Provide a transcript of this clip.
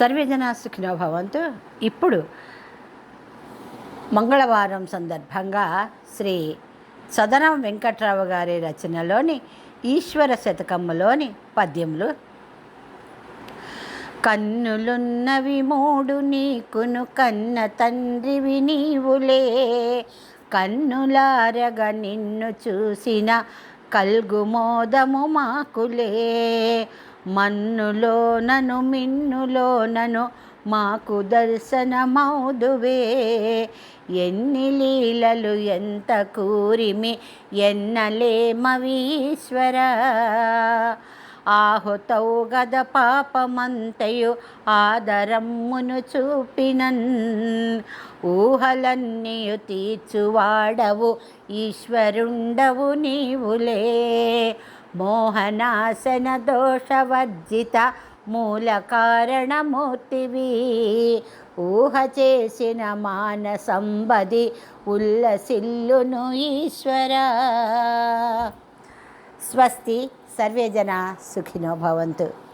సర్వేజన సుఖినో భవంతు ఇప్పుడు మంగళవారం సందర్భంగా శ్రీ సదనం వెంకట్రావు గారి రచనలోని ఈశ్వర శతకములోని పద్యములు. కన్నులున్నవి మూడు నీకును కన్న తండ్రివి నీవులే. కన్నులారగ నిన్ను చూసిన కల్గు మన్నులో నను మిన్నులో నను మాకు దర్శనమౌదువే ఎన్ని లీలలు ఎంత కూరిమి ఎన్నలేమవీశ్వర. ఆహుతౌ గద పాపమంతయు ఆదరమ్మును చూపినన్. ఊహలన్నీయు తీర్చువాడవు ఈశ్వరుండవు నీవులే. మోహనాశన దోషవర్జిత మూల కారణమూర్తివి ఊహ చేసిన మానసంబది ఉల్లసిల్లును ఈశ్వర. స్వస్తి సర్వేజన సుఖినో భవంతు.